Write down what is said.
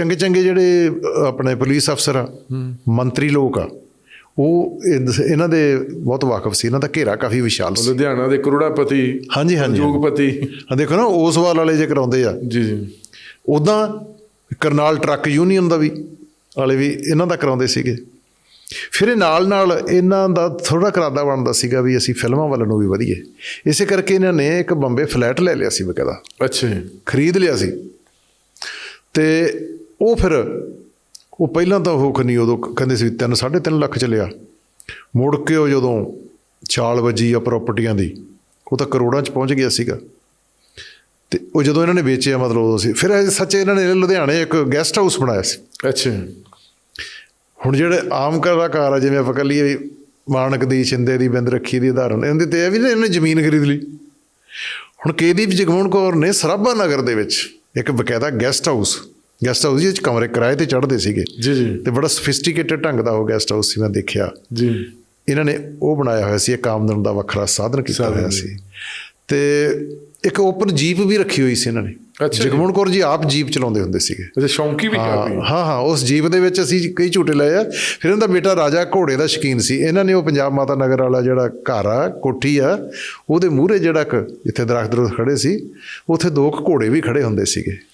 ਚੰਗੇ ਚੰਗੇ ਜਿਹੜੇ ਆਪਣੇ ਪੁਲਿਸ ਅਫਸਰ ਆ ਮੰਤਰੀ ਲੋਕ ਆ ਉਹ ਇਹ- ਇਹਨਾਂ ਦੇ ਬਹੁਤ ਵਾਕਫ ਸੀ ਇਹਨਾਂ ਦਾ ਘੇਰਾ ਕਾਫੀ ਵਿਸ਼ਾਲ ਸੀ। ਲੁਧਿਆਣਾ ਦੇ ਕਰੋੜਾਪਤੀ ਹਾਂਜੀ ਹਾਂਜੀ ਉਦਯੋਗਪਤੀ। ਆ ਦੇਖੋ ਨਾ ਓਸਵਾਲ ਵਾਲੇ ਜੇ ਕਰਾਉਂਦੇ ਆ। ਜੀ ਜੀ। ਉਦਾਂ ਕਰਨਾਲ ਟਰੱਕ ਯੂਨੀਅਨ ਦਾ ਵੀ ਵਾਲੇ ਵੀ ਇਹਨਾਂ ਦਾ ਕਰਾਉਂਦੇ ਸੀਗੇ। ਫਿਰ ਇਹ ਨਾਲ ਨਾਲ ਇਹਨਾਂ ਦਾ ਥੋੜਾ ਕਰਾਦਾ ਬਣਦਾ ਸੀਗਾ ਵੀ ਅਸੀਂ ਫਿਲਮਾਂ ਵੱਲ ਨੂੰ ਵੀ ਵਧੀਏ। ਇਸੇ ਕਰਕੇ ਇਹਨਾਂ ਨੇ ਇੱਕ ਬੰਬੇ ਫਲੈਟ ਲੈ ਲਿਆ ਸੀ ਬਕਾਇਦਾ। ਅੱਛਾ ਜੀ। ਖਰੀਦ ਲਿਆ ਸੀ। ਤੇ ਉਹ ਫਿਰ ਉਹ ਪਹਿਲਾਂ ਤਾਂ ਉਹ ਖਨੀ ਉਦੋਂ ਕਹਿੰਦੇ ਸੀ 3 3.5 ਲੱਖ ਚ ਲਿਆ ਮੁੜ ਕੇ ਉਹ ਜਦੋਂ ਛਾਲ ਵੱਜੀ ਆ ਪ੍ਰਾਪਰਟੀਆਂ ਦੀ ਉਹ ਤਾਂ ਕਰੋੜਾਂ ਚ ਪਹੁੰਚ ਗਿਆ ਸੀਗਾ। ਤੇ ਉਹ ਜਦੋਂ ਇਹਨਾਂ ਨੇ ਵੇਚਿਆ ਮਤਲਬ ਉਦੋਂ ਸੀ ਫਿਰ ਸੱਚੇ ਇਹਨਾਂ ਨੇ ਲੁਧਿਆਣੇ ਇੱਕ ਗੈਸਟ ਹਾਊਸ ਬਣਾਇਆ ਸੀ। ਅੱਛਾ। ਹੁਣ ਜਿਹੜੇ ਆਮ ਕਲਾਕਾਰ ਆ ਜਿਵੇਂ ਆਪਾਂ ਕਹ ਲਈਏ ਮਾਨਕ ਦੀ ਛਿੰਦੇ ਦੀ ਬਿੰਦ ਰੱਖੀ ਦੀ ਉਦਾਹਰਨ ਇਹਦੇ ਤੇ ਇਹ ਵੀ ਨਾ ਇਹਨੇ ਜ਼ਮੀਨ ਖਰੀਦ ਲਈ। ਹੁਣ ਕੇਦੀਪ ਜਗਮੋਹਨ ਕੌਰ ਨੇ ਸਰਾਭਾ ਨਗਰ ਦੇ ਵਿੱਚ ਇੱਕ ਬਕਾਇਦਾ ਗੈਸਟ ਹਾਊਸ ਗੈਸਟ ਹਾਊਸ ਵਿੱਚ ਕਮਰੇ ਕਿਰਾਏ ਤੇ ਚੜ੍ਹਦੇ ਸੀਗੇ। ਜੀ ਜੀ। ਤੇ ਬੜਾ ਸਫਿਸਟੀਕੇਟਡ ਢੰਗ ਦਾ ਉਹ ਗੈਸਟ ਹਾਊਸ ਸੀ ਮੈਂ ਦੇਖਿਆ। ਜੀ। ਇਹਨਾਂ ਨੇ ਉਹ ਬਣਾਇਆ ਹੋਇਆ ਸੀ ਇੱਕ ਆਮਦਨ ਦਾ ਵੱਖਰਾ ਸਾਧਨ ਕੀਤਾ ਹੋਇਆ। ਸੀ। ਤੇ ਇੱਕ ਓਪਨ ਜੀਪ ਵੀ ਰੱਖੀ ਹੋਈ ਸੀ ਇਹਨਾਂ ਨੇ। ਜਗਮੋਹਨ ਕੌਰ ਜੀ ਆਪ ਜੀਪ ਚਲਾਉਂਦੇ ਹੁੰਦੇ ਸੀਗੇ। ਅੱਛਾ ਸ਼ੌਂਕੀ ਵੀ ਕਾਫੀ। ਹਾਂ ਹਾਂ ਹਾਂ ਉਸ ਜੀਪ ਦੇ ਵਿੱਚ ਅਸੀਂ ਕਈ ਝੂਟੇ ਲਏ ਆ। ਫਿਰ ਇਹਦਾ ਬੇਟਾ ਰਾਜਾ ਘੋੜੇ ਦਾ ਸ਼ਕੀਨ ਸੀ। ਇਹਨਾਂ ਨੇ ਉਹ ਪੰਜਾਬ ਮਾਤਾ ਨਗਰ ਵਾਲਾ ਜਿਹੜਾ ਘਰ ਆ ਕੋਠੀ ਆ ਉਹਦੇ ਮੂਹਰੇ ਜਿਹੜਾ ਜਿੱਥੇ ਦਰਖਤ ਦਰਖਤ ਖੜੇ ਸੀ ਉੱਥੇ ਦੋ ਘੋੜੇ ਵੀ ਖੜੇ ਹੁੰਦੇ ਸੀਗੇ।